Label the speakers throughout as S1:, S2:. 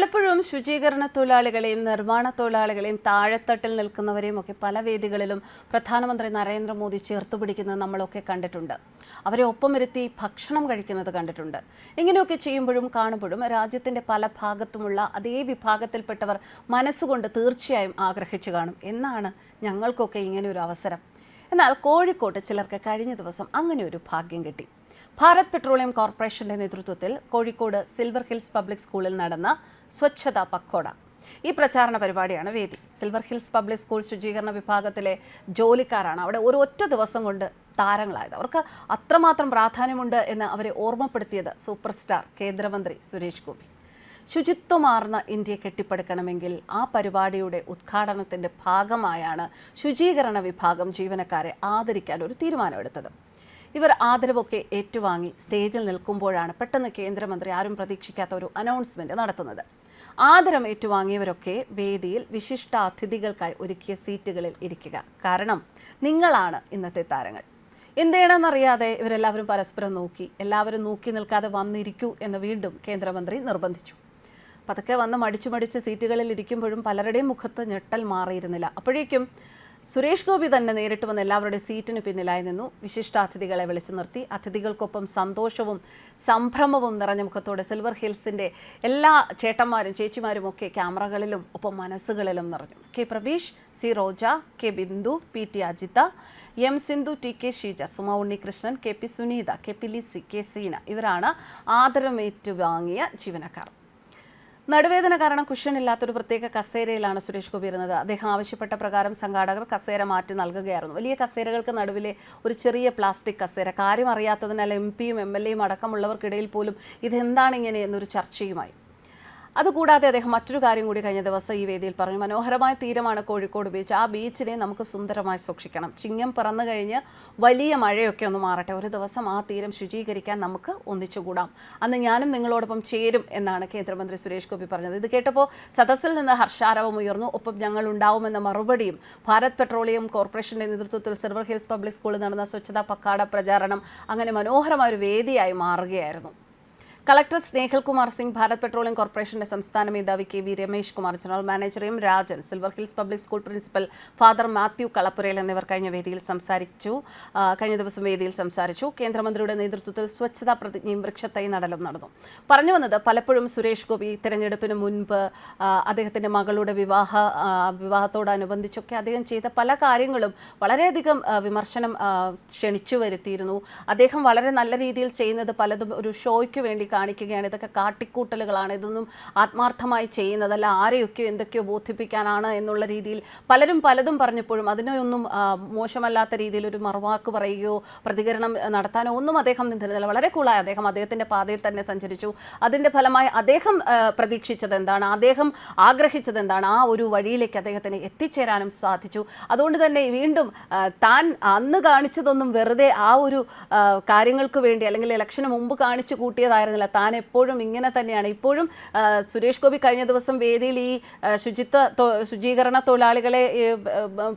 S1: പലപ്പോഴും ശുചീകരണ തൊഴിലാളികളെയും നിർമ്മാണ തൊഴിലാളികളെയും താഴെത്തട്ടിൽ നിൽക്കുന്നവരെയും ഒക്കെ പല വേദികളിലും പ്രധാനമന്ത്രി നരേന്ദ്രമോദി ചേർത്തുപിടിക്കുന്നത് നമ്മളൊക്കെ കണ്ടിട്ടുണ്ട്. അവരെ ഒപ്പം ഇരുത്തി ഭക്ഷണം കഴിക്കുന്നത് കണ്ടിട്ടുണ്ട്. ഇങ്ങനെയൊക്കെ ചെയ്യുമ്പോഴും കാണുമ്പോഴും രാജ്യത്തിന്റെ പല ഭാഗത്തുമുള്ള അതേ വിഭാഗത്തിൽപ്പെട്ടവർ മനസ്സുകൊണ്ട് തീർച്ചയായും ആഗ്രഹിച്ചു കാണും. എന്നാണ് ഞങ്ങൾക്കൊക്കെ ഇങ്ങനെ ഒരു അവസരം. എന്നാൽ കോഴിക്കോട്ട് ചിലർക്ക് കഴിഞ്ഞ ദിവസം അങ്ങനെ ഒരു ഭാഗ്യം കിട്ടി. ഭാരത് പെട്രോളിയം കോർപ്പറേഷന്റെ നേതൃത്വത്തിൽ കോഴിക്കോട് സിൽവർ ഹിൽസ് പബ്ലിക് സ്കൂളിൽ നടന്ന സ്വച്ഛത പക്കോട. ഈ പ്രചാരണ പരിപാടിയാണ് വേദി. സിൽവർ ഹിൽസ് പബ്ലിക് സ്കൂൾ ശുചീകരണ വിഭാഗത്തിലെ ജോലിക്കാരാണ് അവിടെ ഒരു ഒറ്റ ദിവസം കൊണ്ട് താരങ്ങളായത്. അവർക്ക് അത്രമാത്രം പ്രാധാന്യമുണ്ട് എന്ന് അവരെ ഓർമ്മപ്പെടുത്തിയത് സൂപ്പർ സ്റ്റാർ കേന്ദ്രമന്ത്രി സുരേഷ് ഗോപി. ശുചിത്വമാർന്ന ഇന്ത്യ കെട്ടിപ്പടുക്കണമെങ്കിൽ ആ പരിപാടിയുടെ ഉദ്ഘാടനത്തിന്റെ ഭാഗമായാണ് ശുചീകരണ വിഭാഗം ജീവനക്കാരെ ആദരിക്കാൻ ഒരു തീരുമാനമെടുത്തത്. ഇവർ ആദരവൊക്കെ ഏറ്റുവാങ്ങി സ്റ്റേജിൽ നിൽക്കുമ്പോഴാണ് പെട്ടെന്ന് കേന്ദ്രമന്ത്രി ആരും പ്രതീക്ഷിക്കാത്ത ഒരു അനൗൺസ്മെന്റ് നടത്തുന്നത്. ആദരം ഏറ്റുവാങ്ങിയവരൊക്കെ വേദിയിൽ വിശിഷ്ട അതിഥികൾക്കായി ഒരുക്കിയ സീറ്റുകളിൽ ഇരിക്കുക. കാരണം നിങ്ങളാണ് ഇന്നത്തെ താരങ്ങൾ. എന്ത് ഇവരെല്ലാവരും പരസ്പരം നോക്കി എല്ലാവരും നോക്കി നിൽക്കാതെ വന്നിരിക്കൂ എന്ന് വീണ്ടും കേന്ദ്രമന്ത്രി നിർബന്ധിച്ചു. പതുക്കെ വന്ന് മടിച്ചു മടിച്ച് സീറ്റുകളിൽ ഇരിക്കുമ്പോഴും പലരുടെയും മുഖത്ത് ഞെട്ടൽ മാറിയിരുന്നില്ല. അപ്പോഴേക്കും സുരേഷ് ഗോപി തന്നെ നേരിട്ട് വന്ന് എല്ലാവരുടെ സീറ്റിന് പിന്നിലായി നിന്നു. വിശിഷ്ടാതിഥികളെ വിളിച്ചു നിർത്തി. അതിഥികൾക്കൊപ്പം സന്തോഷവും സംഭ്രമവും നിറഞ്ഞ മുഖത്തോടെ സിൽവർ ഹിൽസിന്റെ എല്ലാ ചേട്ടന്മാരും ചേച്ചിമാരും ഒക്കെ ക്യാമറകളിലും ഒപ്പം മനസ്സുകളിലും നിറഞ്ഞു. K Praveesh C Roja K Bindu P T Ajitha M Sindhu T K Sheeja Suma Unnikrishnan K P Suneetha K P Lissy K Seena ഇവരാണ് ആദരമേറ്റുവാങ്ങിയ ജീവനക്കാർ. നടുവേദന കാരണം കുഷൻ ഇല്ലാത്തൊരു പ്രത്യേക കസേരയിലാണ് സുരേഷ് ഗോപി ഇരുന്നത്. അദ്ദേഹം ആവശ്യപ്പെട്ട പ്രകാരം സംഘാടകർ കസേര മാറ്റി നൽകുകയായിരുന്നു. വലിയ കസേരകൾക്ക് നടുവിലെ ഒരു ചെറിയ പ്ലാസ്റ്റിക് കസേര. കാര്യം അറിയാത്തതിനാൽ എം പിയും എം എൽ എയും അടക്കമുള്ളവർക്കിടയിൽ പോലും ഇതെന്താണ് ഇങ്ങനെ എന്നൊരു ചർച്ചയുമായി. അതുകൂടാതെ അദ്ദേഹം മറ്റൊരു കാര്യം കൂടി കഴിഞ്ഞ ദിവസം ഈ വേദിയിൽ പറഞ്ഞു. മനോഹരമായ തീരമാണ് കോഴിക്കോട് ബീച്ച്. ആ ബീച്ചിനെ നമുക്ക് സുന്ദരമായി സൂക്ഷിക്കണം. ചിങ്ങം പറന്നു കഴിഞ്ഞ് വലിയ മഴയൊക്കെ ഒന്ന് മാറട്ടെ. ഒരു ദിവസം ആ തീരം ശുചീകരിക്കാൻ നമുക്ക് ഒന്നിച്ചുകൂടാം. അന്ന് ഞാനും നിങ്ങളോടൊപ്പം ചേരും എന്നാണ് കേന്ദ്രമന്ത്രി സുരേഷ് ഗോപി പറഞ്ഞത്. ഇത് കേട്ടപ്പോൾ സദസ്സിൽ നിന്ന് ഹർഷാരവം ഉയർന്നു. ഒപ്പം ഞങ്ങൾ ഉണ്ടാവുമെന്ന മറുപടിയും ഭാരത് പെട്രോളിയം കോർപ്പറേഷന്റെ നേതൃത്വത്തിൽ സിൽവർ ഹിൽസ് പബ്ലിക് സ്കൂളിൽ നടന്ന സ്വച്ഛതാ പക്കാട പ്രചാരണം അങ്ങനെ മനോഹരമായ ഒരു വേദിയായി മാറുകയായിരുന്നു. കളക്ടർ സ്നേഹൽ കുമാർ സിംഗ് ഭാരത് പെട്രോളിയം കോർപ്പറേഷന്റെ സംസ്ഥാന മേധാവി K V Ramesh Kumar general manager M Rajan silver hills public school principal father Mathew Kalappurayil എന്നിവർ കഴിഞ്ഞ വേദിയിൽ സംസാരിച്ചു കഴിഞ്ഞ ദിവസം വേദിയിൽ സംസാരിച്ചു. കേന്ദ്രമന്ത്രിയുടെ നേതൃത്വത്തിൽ സ്വച്ഛതാ പ്രതിജ്ഞയും വൃക്ഷത്തൈ നടലും നടന്നു. പറഞ്ഞു വന്നത് പലപ്പോഴും സുരേഷ് ഗോപി തെരഞ്ഞെടുപ്പിന് മുൻപ് അദ്ദേഹത്തിന്റെ മകളുടെ വിവാഹ വിവാഹത്തോടനുബന്ധിച്ചൊക്കെ അദ്ദേഹം ചെയ്ത പല കാര്യങ്ങളും വളരെയധികം വിമർശനം ക്ഷണിച്ചു വരുത്തിയിരുന്നു. അദ്ദേഹം വളരെ നല്ല രീതിയിൽ ചെയ്യുന്നത് പലതും ഒരു ഷോയ്ക്ക് വേണ്ടി കാണിക്കുകയാണ്. ഇതൊക്കെ കാട്ടിക്കൂട്ടലുകളാണ്. ഇതൊന്നും ആത്മാർത്ഥമായി ചെയ്യുന്നതല്ല. ആരെയൊക്കെയോ എന്തൊക്കെയോ ബോധിപ്പിക്കാനാണ് എന്നുള്ള രീതിയിൽ പലരും പലതും പറഞ്ഞപ്പോഴും അതിനൊന്നും മോശമല്ലാത്ത രീതിയിൽ ഒരു മറുവാക്ക് പറയുകയോ പ്രതികരണം നടത്താനോ ഒന്നും അദ്ദേഹം നിന്നിരുന്നില്ല. വളരെ കൂളായി അദ്ദേഹം അദ്ദേഹത്തിന്റെ പാതയിൽ തന്നെ സഞ്ചരിച്ചു. അതിന്റെ ഫലമായി അദ്ദേഹം പ്രതീക്ഷിച്ചത് എന്താണ്? അദ്ദേഹം ആഗ്രഹിച്ചത് എന്താണ്? ആ ഒരു വഴിയിലേക്ക് അദ്ദേഹത്തിന് എത്തിച്ചേരാനും സാധിച്ചു. അതുകൊണ്ട് തന്നെ വീണ്ടും താൻ അന്ന് കാണിച്ചതൊന്നും വെറുതെ ആ ഒരു കാര്യങ്ങൾക്ക് വേണ്ടി അല്ലെങ്കിൽ ഇലക്ഷന് മുമ്പ് കാണിച്ചു കൂട്ടിയതായിരുന്നില്ല. താൻ എപ്പോഴും ഇങ്ങനെ തന്നെയാണ്. ഇപ്പോഴും സുരേഷ് ഗോപി കഴിഞ്ഞ ദിവസം വേദിയിൽ ഈ ശുചിത്വ ശുചീകരണ തൊഴിലാളികളെ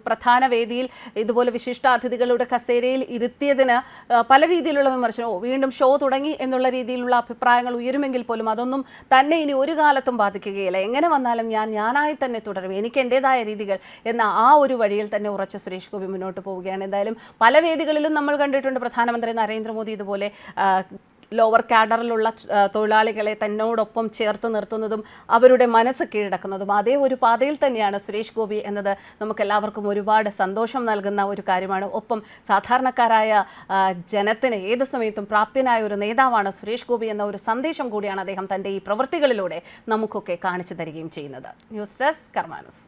S1: പ്രധാന വേദിയിൽ ഇതുപോലെ വിശിഷ്ടാതിഥികളുടെ കസേരയിൽ ഇരുത്തിയതിന് പല രീതിയിലുള്ള വിമർശനം. വീണ്ടും ഷോ തുടങ്ങി എന്നുള്ള രീതിയിലുള്ള അഭിപ്രായങ്ങൾ ഉയരുമെങ്കിൽ പോലും അതൊന്നും തന്നെ ഇനി ഒരു കാലത്തും ബാധിക്കുകയില്ല. എങ്ങനെ വന്നാലും ഞാൻ ഞാനായി തന്നെ തുടരും. എനിക്ക് എന്റെതായ രീതികൾ. എന്ന ആ ഒരു വഴിയിൽ തന്നെ ഉറച്ച സുരേഷ് ഗോപി മുന്നോട്ട് പോവുകയാണ്. എന്തായാലും പല വേദികളിലും നമ്മൾ കണ്ടിട്ടുണ്ട്. പ്രധാനമന്ത്രി നരേന്ദ്രമോദി ഇതുപോലെ ലോവർ കാഡറിലുള്ള തൊഴിലാളികളെ തന്നോടൊപ്പം ചേർത്ത് നിർത്തുന്നതും അവരുടെ മനസ്സ് കീഴടക്കുന്നതും അതേ ഒരു പാതയിൽ തന്നെയാണ് സുരേഷ് ഗോപി എന്നത്. നമുക്കെല്ലാവർക്കും ഒരുപാട് സന്തോഷം നൽകുന്ന ഒരു കാര്യമാണ്. ഒപ്പം സാധാരണക്കാരായ ജനത്തിന് ഏത് സമയത്തും പ്രാപ്യനായ ഒരു നേതാവാണ് സുരേഷ് ഗോപി എന്ന ഒരു സന്ദേശം കൂടിയാണ് അദ്ദേഹം തന്റെ ഈ പ്രവൃത്തികളിലൂടെ നമുക്കൊക്കെ കാണിച്ചു തരികയും ചെയ്യുന്നത്. News desk കർമാനുസ്.